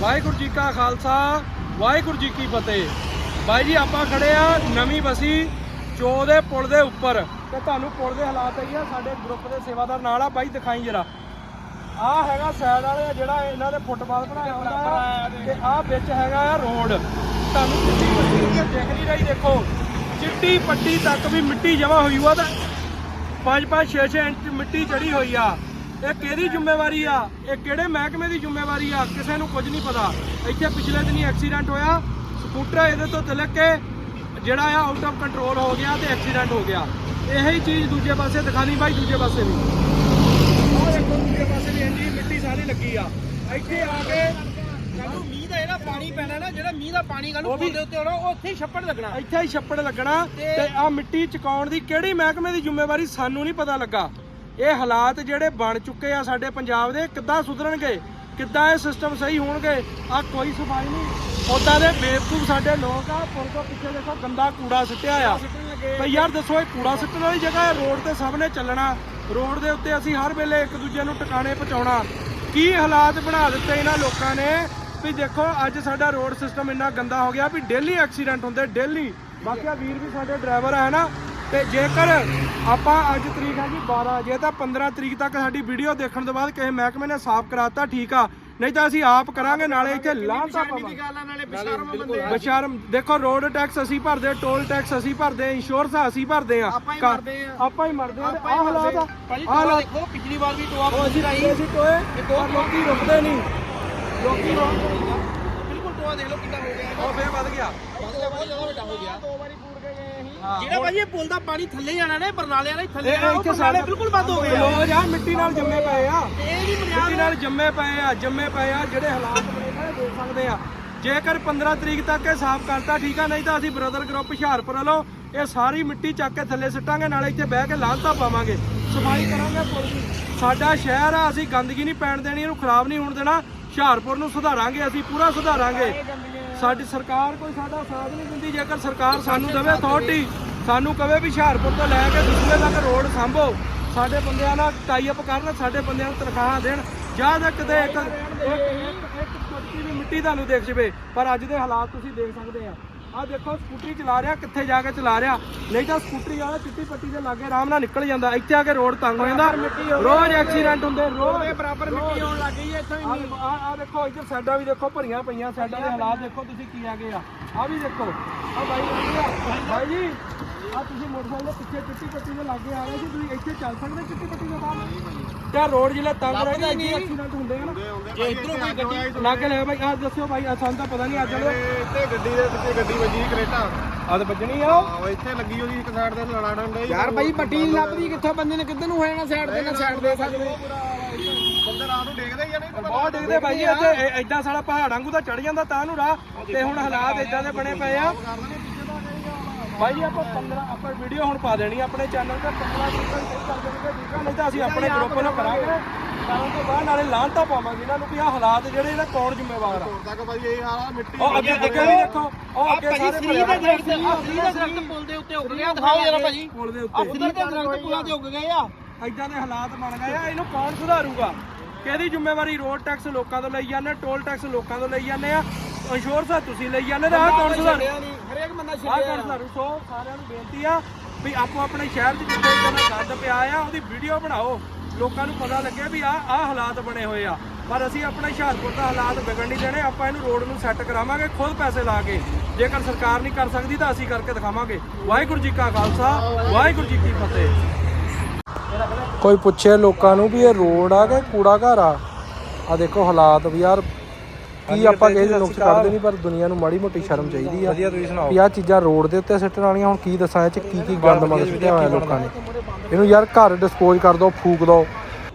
ਵਾਹਿਗੁਰੂ ਜੀ ਕਾ ਖਾਲਸਾ, ਵਾਹਿਗੁਰੂ ਜੀ ਕੀ ਫਤਿਹ। ਬਾਈ ਜੀ, ਆਪਾਂ ਖੜੇ ਆ ਨਵੀਂ ਬਸੀ ਚੋ ਦੇ ਪੁਲ ਦੇ ਉੱਪਰ। ਤੇ ਤੁਹਾਨੂੰ ਪੁਲ ਦੇ ਹਾਲਾਤ ਹੈਗੇ ਆ, ਸਾਡੇ ਗਰੁੱਪ ਦੇ ਸੇਵਾਦਾਰ ਨਾਲ ਆ, ਬਾਈ ਦਿਖਾਈ ਜਰਾ। ਆ ਹੈਗਾ ਸਾਈਡ ਵਾਲੇ ਜਿਹੜਾ ਇਹਨਾਂ ਨੇ ਫੁੱਟਬਾਲ ਬਣਾਇਆ ਹੁੰਦਾ ਆ, ਤੇ ਆ ਵਿੱਚ ਹੈਗਾ ਆ ਰੋਡ। ਤੁਹਾਨੂੰ ਚਿੱਟੀ ਪੱਟੀ ਦਿਖ ਨਹੀਂ ਰਹੀ, ਦੇਖੋ। ਚਿੱਟੀ ਪੱਟੀ ਤੱਕ ਵੀ ਮਿੱਟੀ ਜਮਾ ਹੋਈ ਹੋਆ ਤਾਂ 5-5 6-6 ਇੰਚ ਮਿੱਟੀ ਚੜੀ ਹੋਈ ਆ। ਇਹ ਕਿਹਦੀ ਜ਼ਿੰਮੇਵਾਰੀ ਆ? ਇਹ ਕਿਹੜੇ ਮਹਿਕਮੇ ਦੀ ਜ਼ਿੰਮੇਵਾਰੀ ਆ? ਕਿਸੇ ਨੂੰ ਕੁਝ ਨਹੀਂ ਪਤਾ। ਇੱਥੇ ਪਿਛਲੇ ਦਿਨੀ ਐਕਸੀਡੈਂਟ ਹੋਇਆ। ਸਕੂਟਰ ਇਹਦੇ ਤੋਂ ਤਿਲਕ ਕੇ ਜਿਹੜਾ ਆ ਆਊਟ ਆਫ ਕੰਟਰੋਲ ਹੋ ਗਿਆ ਤੇ ਐਕਸੀਡੈਂਟ ਹੋ ਗਿਆ। ਇਹੀ ਚੀਜ਼ ਦੂਜੇ ਪਾਸੇ ਦਿਖਾਣੀ ਬਾਈ ਦੂਜੇ ਪਾਸੇ ਵੀ ਉਹ ਦੇਖੋ ਦੂਜੇ ਪਾਸੇ ਵੀ ਇੰਨੀ ਮਿੱਟੀ ਸਾਰੀ ਲੱਗੀ ਆ। ਇੱਥੇ ਆ ਕੇ ਜਦੋਂ ਮੀਂਹ ਦਾ ਇਹਦਾ ਪਾਣੀ ਪੈਣਾ ਨਾ ਜਿਹੜਾ ਮੀਂਹ ਦਾ ਪਾਣੀ ਕੱਲ ਪੁੱਲ ਦੇ ਉੱਤੇ ਆਉਣਾ ਉਹ ਉੱਥੇ ਹੀ ਛੱਪੜ ਲੱਗਣਾ। ਇੱਥੇ ਹੀ ਛੱਪੜ ਲੱਗਣਾ ਤੇ ਆ ਮਿੱਟੀ ਚਕਾਉਣ ਦੀ ਕਿਹੜੀ ਮਹਿਕਮੇ ਦੀ ਜ਼ਿੰਮੇਵਾਰੀ ਸਾਨੂੰ ਨਹੀਂ ਪਤਾ ਲੱਗਾ। ਇਹ ਹਾਲਾਤ ਜਿਹੜੇ ਬਣ ਚੁੱਕੇ ਆ ਸਾਡੇ ਪੰਜਾਬ ਦੇ, ਕਿੱਦਾਂ ਸੁਧਰਨਗੇ, ਕਿੱਦਾਂ ਇਹ ਸਿਸਟਮ ਸਹੀ ਹੋਣਗੇ ਆ ਕੋਈ ਸਫ਼ਾਈ ਨਹੀਂ। ਉਦਾਂ ਦੇ ਬੇਵਕੂਫ ਸਾਡੇ ਲੋਕ ਆ, ਪੁਲ ਤੋਂ ਪਿੱਛੇ ਦੇਖੋ ਗੰਦਾ ਕੂੜਾ ਸਿੱਟਿਆ ਆ। ਭਈ ਯਾਰ ਦੱਸੋ, ਇਹ ਕੂੜਾ ਸਿੱਟਣ ਵਾਲੀ ਜਗ੍ਹਾ ਹੈ, ਰੋਡ ਤੇ ਸਭ ਨੇ ਚੱਲਣਾ। ਰੋਡ ਦੇ ਉੱਤੇ ਅਸੀਂ ਹਰ ਵੇਲੇ ਇੱਕ ਦੂਜੇ ਨੂੰ ਟਿਕਾਣੇ ਪਹੁੰਚਾਉਣਾ। ਕੀ ਹਾਲਾਤ ਬਣਾ ਦਿੱਤੇ ਇਹਨਾਂ ਲੋਕਾਂ ਨੇ? ਵੀ ਦੇਖੋ, ਅੱਜ ਸਾਡਾ ਰੋਡ ਸਿਸਟਮ ਇੰਨਾ ਗੰਦਾ ਹੋ ਗਿਆ ਵੀ ਡੇਲੀ ਐਕਸੀਡੈਂਟ ਹੁੰਦੇ ਡੇਲੀ ਬਾਕੀ ਆ ਵੀਰ ਵੀ ਸਾਡੇ ਡਰਾਈਵਰ ਹੈ ਨਾ? ਤੇ ਜੇਕਰ ਆਪਾਂ ਅੱਜ ਤਰੀਕ ਹੈ ਜੀ 12 ਜੇ ਤਾਂ 15 ਤਰੀਕ ਤੱਕ ਸਾਡੀ ਵੀਡੀਓ ਦੇਖਣ ਤੋਂ ਬਾਅਦ ਕਿਸੇ ਮਹਿਕਮੇ ਨੇ ਸਾਫ਼ ਕਰਾਤਾ ਠੀਕ ਆ। ਨਹੀਂ ਤਾਂ ਅਸੀਂ ਆਪ ਕਰਾਂਗੇ ਨਾਲੇ ਇੱਥੇ ਲਾਂਤਾ ਪਾਵਾਂਗੇ। ਬਿਸ਼ਰਮ ਦੇਖੋ ਰੋਡ ਟੈਕਸ ਅਸੀਂ ਭਰਦੇ ਟੋਲ ਟੈਕਸ ਅਸੀਂ ਭਰਦੇ ਇੰਸ਼ੋਰੈਂਸ ਅਸੀਂ ਭਰਦੇ ਆ। ਆਪਾਂ ਹੀ ਮਰਦੇ ਆ। ਆਪਾਂ ਹੀ ਮਰਦੇ ਆ। ਆਪਾਂ ਆ। ਹੀ ਹਾਲਾਤ ਆ ਆਹ ਦੇਖੋ ਪਿਛਲੀ ਵਾਰ ਵੀ ਟੋਆ ਅਸੀਂ ਰਾਈ। ਅਸੀਂ ਟੋਏ ਲੋਕੀ ਰੁਕਦੇ ਨਹੀਂ। ਲੋਕੀ ਰੁਕਦੇ ਬਿਲਕੁਲ ਟੋਆ ਦੇਖ ਲਓ ਕਿੰਨਾ ਹੋ ਗਿਆ। ਉਹ ਫੇਰ ਵੱਧ ਗਿਆ। ਬਹੁਤ ਜ਼ਿਆਦਾ ਵੱਡਾ ਹੋ ਗਿਆ। ਦੋ ਵਾਰੀ ਪੂਰ ਕੇ ਗਏ ਅਸੀਂ। ਹਾਂ, ਜਿਹੜਾ ਭਾਜੀ ਇਹ ਪੁਲ ਦਾ ਪਾਣੀ ਥੱਲੇ ਜਾਣਾ ਨੇ ਬਰਨਾਲੇ ਵਾਲਾ ਹੀ ਥੱਲੇ ਇਹ ਜਾਣਾ ਉਹ ਇੱਥੇ ਬਰਨਾਲੇ ਸਾਡੇ ਬਿਲਕੁਲ ਬੰਦ ਹੋ ਗਏ ਆ ਲੋਕ ਆ ਮਿੱਟੀ ਨਾਲ ਜੰਮੇ ਪਏ ਆ। ਤੇ ਇਹ ਵੀ ਮਿੱਟੀ ਬੁਨਿਆਦ ਨਾਲ ਜੰਮੇ ਪਏ ਆ ਜੰਮੇ ਪਏ ਆ ਜਿਹੜੇ ਹਾਲਾਤ ਬਣੇ ਨੇ ਦੇਖ ਸਕਦੇ ਆ। ਜੇਕਰ 15 ਤਰੀਕ ਤੱਕ ਇਹ ਸਾਫ਼ ਕਰਤਾ ਠੀਕ ਆ ਨਹੀਂ ਤਾਂ ਅਸੀਂ ਬ੍ਰਦਰ ਗਰੁੱਪ ਹੁਸ਼ਿਆਰਪੁਰ ਵੱਲੋਂ ਇਹ ਸਾਰੀ ਮਿੱਟੀ ਚੱਕ ਕੇ ਥੱਲੇ ਸਿੱਟਾਂਗੇ ਨਾਲੇ ਇੱਥੇ ਬਹਿ ਕੇ ਲਾਂਤਾ ਪਾਵਾਂਗੇ। ਸਫ਼ਾਈ ਕਰਾਂਗੇ ਪੁਲ ਦੀ। ਸਾਡਾ ਸ਼ਹਿਰ ਆ, ਅਸੀਂ ਗੰਦਗੀ ਨਹੀਂ ਪੈਣ ਦੇਣੀ, ਇਹਨੂੰ ਖਰਾਬ ਨਹੀਂ ਹੋਣ ਦੇਣਾ। ਹੁਸ਼ਿਆਰਪੁਰ ਨੂੰ ਸੁਧਾਰਾਂਗੇ, ਅਸੀਂ ਪੂਰਾ ਸੁਧਾਰਾਂਗੇ। ਸਾਡੀ ਸਰਕਾਰ ਕੋਈ ਸਾਡਾ ਸਾਥ ਨਹੀਂ ਦਿੰਦੀ, ਜੇਕਰ ਸਰਕਾਰ ਸਾਨੂੰ ਦੇਵੇ ਅਥਾਰਟੀ ਸਾਨੂੰ ਕਵੇ ਵੀ ਹੁਸ਼ਿਆਰਪੁਰ ਤੋਂ ਲੈ ਕੇ ਦਸੂਏ ਤੱਕ ਰੋਡ ਸੰਭੋ। ਸਾਡੇ ਬੰਦਿਆਂ ਨਾਲ ਟਾਈ ਅਪ ਕਰਨ, ਸਾਡੇ ਬੰਦਿਆਂ ਨੂੰ ਤਨਖਾਹਾਂ ਦੇਣ। ਜਾਂ ਤਾਂ ਕਿਤੇ ਇੱਕ ਇੱਕ ਮਿੱਟੀ ਤੁਹਾਨੂੰ ਦੇਖ ਜਵੇ, ਪਰ ਅੱਜ ਦੇ ਹਾਲਾਤ ਤੁਸੀਂ ਦੇਖ ਸਕਦੇ ਆ। ਆ ਦੇਖੋ ਸਕੂਟਰੀ ਚਲਾ ਰਿਹਾ ਕਿੱਥੇ ਜਾ ਕੇ ਚਲਾ ਰਿਹਾ। ਨਹੀਂ ਤਾਂ ਸਕੂਟਰੀ ਵਾਲਾ ਚਿੱਟੀ ਪੱਟੀ ਦੇ ਲਾਗੇ ਆਰਾਮ ਨਾਲ ਨਿਕਲ ਜਾਂਦਾ ਇੱਥੇ ਆ ਕੇ ਰੋਡ ਤੰਗ ਹੋ ਜਾਂਦਾ। ਰੋਜ਼ ਐਕਸੀਡੈਂਟ ਹੁੰਦੇ ਰੋਜ਼। ਬਰਾਬਰ ਮਿੱਟੀ ਆਉਣ ਲੱਗ ਗਈ ਇੱਥੋਂ ਹੀ ਆ ਆ ਦੇਖੋ ਇੱਧਰ ਸਾਈਡਾਂ ਵੀ ਦੇਖੋ ਭਰੀਆਂ ਪਈਆਂ ਸਾਈਡਾਂ ਦੇ ਹਾਲਾਤ ਦੇਖੋ ਤੁਸੀਂ ਕੀ ਆ ਗਏ ਆ। ਆ ਵੀ ਦੇਖੋ। ਆ ਬਾਈ। ਬਾਈ ਜੀ ਆ ਤੁਸੀਂ ਮੋਟਰਸਾਈਕਲ ਦੇ ਪਿੱਛੇ ਚਿੱਟੀ ਪੱਟੀ ਦੇ ਲਾਗੇ ਆ ਰਹੇ ਸੀ ਤੁਸੀਂ ਇੱਥੇ ਚੱਲ ਸਕਦੇ ਚਿੱਟੀ ਪੱਟੀ ਦੇ ਬਾਹਰ? ਕਿਆ ਰੋਡ ਜਿਹੜਾ ਤੰਗ ਰਹਿੰਦਾ ਇੱਥੇ ਐਕਸੀਡੈਂਟ ਹੁੰਦੇ ਆ ਨਾ। ਜੇ ਇਧਰੋਂ ਕੋਈ ਗੱਡੀ ਲਾਗੇ ਲੈ ਬਾਈ ਆ ਦੱਸਿਓ ਬਾਈ ਆ ਸਾਨੂੰ ਤਾਂ ਪਤਾ ਨਹੀਂ ਅੱਜ ਵਾਲੇ। ਇੱਥੇ ਗੱਡੀ ਦੇ ਪਿੱਛੇ ਗੱਡੀ ਵੱਜੀ ਕਰੇਟਾ। ਆ ਤਾਂ ਵੱਜਣੀ ਆ। ਉਹ ਆਹ ਇੱਥੇ ਲੱਗੀ ਉਹਦੀ ਇੱਕ ਸਾਈਡ ਤੇ ਲੜਾ ਡੰਡਾ ਯਾਰ ਭਾਈ ਪੱਟੀ ਨਹੀਂ ਲੱਭਦੀ ਕਿੱਥੋਂ ਬੰਦੇ ਨੇ ਕਿੱਧਰ ਨੂੰ ਹੋ ਜਾਣਾ ਸਾਈਡ ਤੇ ਨਾ ਸਾਈਡ ਦੇ ਸਕਦੇ ਬੰਦੇ ਰਾਤ ਨੂੰ ਡੇਗਦੇ ਹੀ ਆ ਨਹੀਂ ਬਹੁਤ ਡਿੱਗਦੇ ਬਾਈ ਜੀ ਇੱਥੇ ਐਦਾਂ ਸਾਡਾ ਪਹਾੜ ਵਾਂਗੂ ਤਾਂ ਚੜ ਜਾਂਦਾ ਤਾਂ ਨੂੰ ਰਾਹ। ਤੇ ਹੁਣ ਹਾਲਾਤ ਇਦਾਂ ਦੇ ਬਣੇ ਪਏ ਆ। ਬਾਈ ਜੀ ਆਪਾਂ 15 ਆਪਾਂ ਵੀਡੀਓ ਹੁਣ ਪਾ ਦੇਣੀ ਆ ਆਪਣੇ ਚੈਨਲ ਤੇ 15 ਤਰੀਕ ਤੱਕ ਕਰ ਦੇਣਗੇ ਠੀਕ ਆ? ਨਹੀਂ ਤਾਂ ਅਸੀਂ ਆਪਣੇ ਗਰੁੱਪ ਨੂੰ ਕਰਾਂਗੇ। ਕਰਨ ਤੋਂ ਬਾਅਦ ਨਾਲੇ ਲਾਂਟਾ ਪਾਵਾਂਗੇ ਇਹਨਾਂ ਨੂੰ ਵੀ ਆਹ ਹਾਲਾਤ ਜਿਹੜੇ ਇਹਦਾ ਕੌਣ ਜ਼ਿੰਮੇਵਾਰ ਆ? ਤੱਕ ਭਾਈ ਇਹ ਹਾਲਾ ਮਿੱਟੀ ਉਹ ਅੱਗੇ ਅੱਗੇ ਵੀ ਦੇਖੋ ਉਹ ਅੱਗੇ ਸਾਰੇ ਫਰੀ ਦੇ ਦਰਖਤ ਆ ਫਰੀ ਦੇ ਦਰਖਤ ਪੁਲ ਦੇ ਉੱਤੇ ਉੱਗ ਗਿਆ ਦਿਖਾਓ ਜਰਾ ਭਾਜੀ। ਪੁਲ ਦੇ ਆ ਉੱਤੇ ਫਰੀ ਦੇ ਦਰਖਤ ਪੁਲਾਂ ਤੇ ਉੱਗ ਗਏ ਆ। ਇਦਾਂ ਦੇ ਹਾਲਾਤ ਬਣ ਗਏ ਆ ਇਹਨੂੰ ਕੌਣ ਸੁਧਾਰੂਗਾ? ਕਿਹਦੀ ਜ਼ਿੰਮੇਵਾਰੀ? ਰੋਡ ਟੈਕਸ ਲੋਕਾਂ ਤੋਂ ਲਈ ਜਾਂਦੇ ਟੋਲ ਟੈਕਸ ਲੋਕਾਂ ਤੋਂ ਲਈ ਜਾਂਦੇ ਆ। ਇੰਸ਼ੋਰੈਂਸ ਤੁਸੀਂ ਲਈ ਜਾਂਦੇ ਤੇ ਆਹ ਕੌਣ ਸੁਧਾਰੂ ਹਰੇਕ ਬੰਦਾ ਆਹ ਕੌਣ ਸੁਧਾਰੂ? ਸੋ ਸਾਰਿਆਂ ਨੂੰ ਬੇਨਤੀ ਆ ਵੀ ਆਪੋ ਆਪਣੇ ਸ਼ਹਿਰ 'ਚ ਜਿੱਥੇ ਦਾ ਗੰਦ ਪਿਆ ਆ ਉਹਦੀ ਵੀਡੀਓ ਬਣਾਓ। ਲੋਕਾਂ ਨੂੰ ਪਤਾ ਲੱਗੇ ਵੀ ਆਹ ਆਹ ਹਾਲਾਤ ਬਣੇ ਹੋਏ ਆ। ਪਰ ਅਸੀਂ ਆਪਣਾ ਹੁਸ਼ਿਆਰਪੁਰ ਦਾ ਹਾਲਾਤ ਵਿਗੜ ਨਹੀਂ ਦੇਣੇ। ਆਪਾਂ ਇਹਨੂੰ ਰੋਡ ਨੂੰ ਸੈੱਟ ਕਰਾਵਾਂਗੇ ਖੁਦ ਪੈਸੇ ਲਾ ਕੇ। ਜੇਕਰ ਸਰਕਾਰ ਨਹੀਂ ਕਰ ਸਕਦੀ ਤਾਂ ਅਸੀਂ ਕਰਕੇ ਦਿਖਾਵਾਂਗੇ। ਵਾਹਿਗੁਰੂ ਜੀ ਕਾ ਖਾਲਸਾ ਵਾਹਿਗੁਰੂ ਜੀ ਕੀ ਫਤਿਹ। ਕੋਈ ਪੁੱਛੇ ਲੋਕਾਂ ਨੂੰ ਵੀ ਇਹ ਰੋਡ ਆ ਕਿ ਕੂੜਾ ਘਰ ਆ? ਆ ਦੇਖੋ ਹਾਲਾਤ ਵੀ ਯਾਰ ਕੀ ਆਪਾਂ ਕਿਸੇ ਦੇ ਨੁਕਸ ਕੱਢਦੇ ਨਹੀਂ ਪਰ ਦੁਨੀਆ ਨੂੰ ਮਾੜੀ ਮੋਟੀ ਸ਼ਰਮ ਚਾਹੀਦੀ ਆ। ਵਧੀਆ ਤੁਸੀਂ ਸੁਣਾਓ? ਵੀ ਆਹ ਚੀਜ਼ਾਂ ਰੋਡ ਦੇ ਉੱਤੇ ਸਿੱਟਣ ਵਾਲੀਆਂ ਹੁਣ ਕੀ ਦੱਸਾਂ ਇਹ ਚ ਕੀ ਕੀ ਗੰਦ ਮੰਦ ਸੁੱਟਿਆ ਹੋਇਆ ਲੋਕਾਂ ਨੇ। ਇਹਨੂੰ ਯਾਰ ਘਰ ਡਿਸਪੋਜ਼ ਕਰ ਦੋ ਫੂਕ ਦੋ